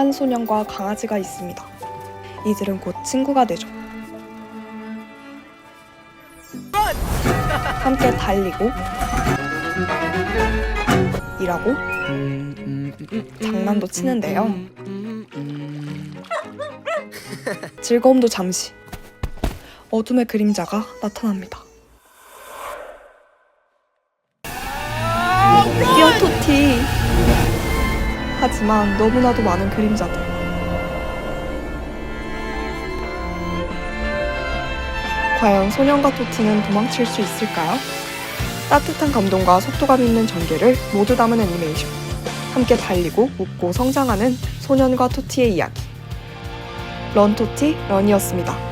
한 소년과 강아지가 있습니다. 이들은 곧 친구가 되죠. 함께 달리고 일하고 장난도 치는데요. 즐거움도 잠시 어둠의 그림자가 나타납니다. 뛰어 토티. 하지만 너무나도 많은 그림자들. 과연 소년과 토티는 도망칠 수 있을까요? 따뜻한 감동과 속도감 있는 전개를 모두 담은 애니메이션. 함께 달리고 웃고 성장하는 소년과 토티의 이야기. 런토티 런이었습니다.